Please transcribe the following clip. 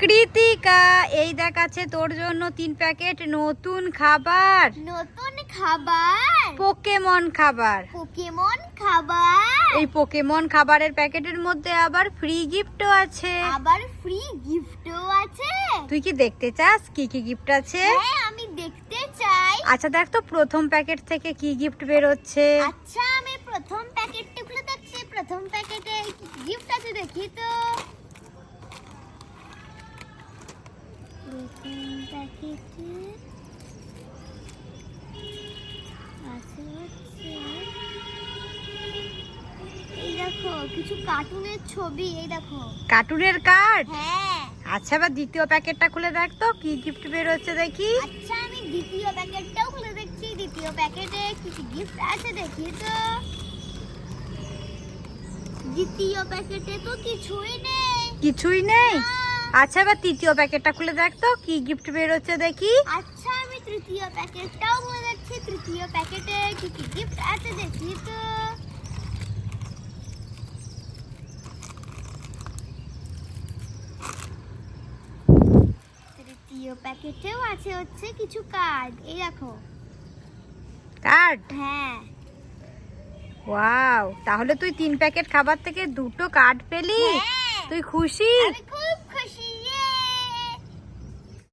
কৃতিকা এই দেখ আছে তোর জন্য তিন প্যাকেট নতুন খাবার। নতুন খাবার? পোকেমন খাবার। পোকেমন খাবার? এই পোকেমন খাবারের প্যাকেটের মধ্যে আবার ফ্রি গিফটও আছে। আবার ফ্রি গিফটও আছে? তুই কি দেখতে চাস? কি কি গিফট আছে? হ্যাঁ আমি দেখতে চাই। আচ্ছা দেখ তো প্রথম প্যাকেট থেকে কি গিফট বেরোচ্ছে। আচ্ছা আমি প্রথম প্যাকেটটা খুলে দেখছি। প্রথম প্যাকেটে গিফট আছে দেখি তো। প্রথম প্যাকেটে আছে হচ্ছে। এই দেখো কিছু কার্টুনের ছবি এই দেখো। কার্টুনের কার্ড হ্যাঁ। আচ্ছা দ্বিতীয় প্যাকেটটা খুলে দেখ তো কি গিফট দেখি। আচ্ছা আমি দ্বিতীয় প্যাকেটটাও খুলে দেখছি। দ্বিতীয় প্যাকেটে কি কি গিফট আছে দেখি তো। দ্বিতীয় প্যাকেটে তো কিছুই নেই। কিছুই নেই। আচ্ছা এবার তৃতীয় প্যাকেটটা খুলে দেখ তো কি গিফট বেরোচ্ছে দেখি। আচ্ছা আমি তৃতীয় প্যাকেটটাও খুলে দেখছি তৃতীয় প্যাকেটে কি কি গিফট আছে দেখি তো। তৃতীয় প্যাকেটেও আছে হচ্ছে কিছু কার্ড এই দেখো। কার্ড হ্যাঁ। ওয়াও তাহলে তুই তিন প্যাকেট খাবার থেকে দুটো কার্ড পেলি? হ্যাঁ। তুই খুশি? খুব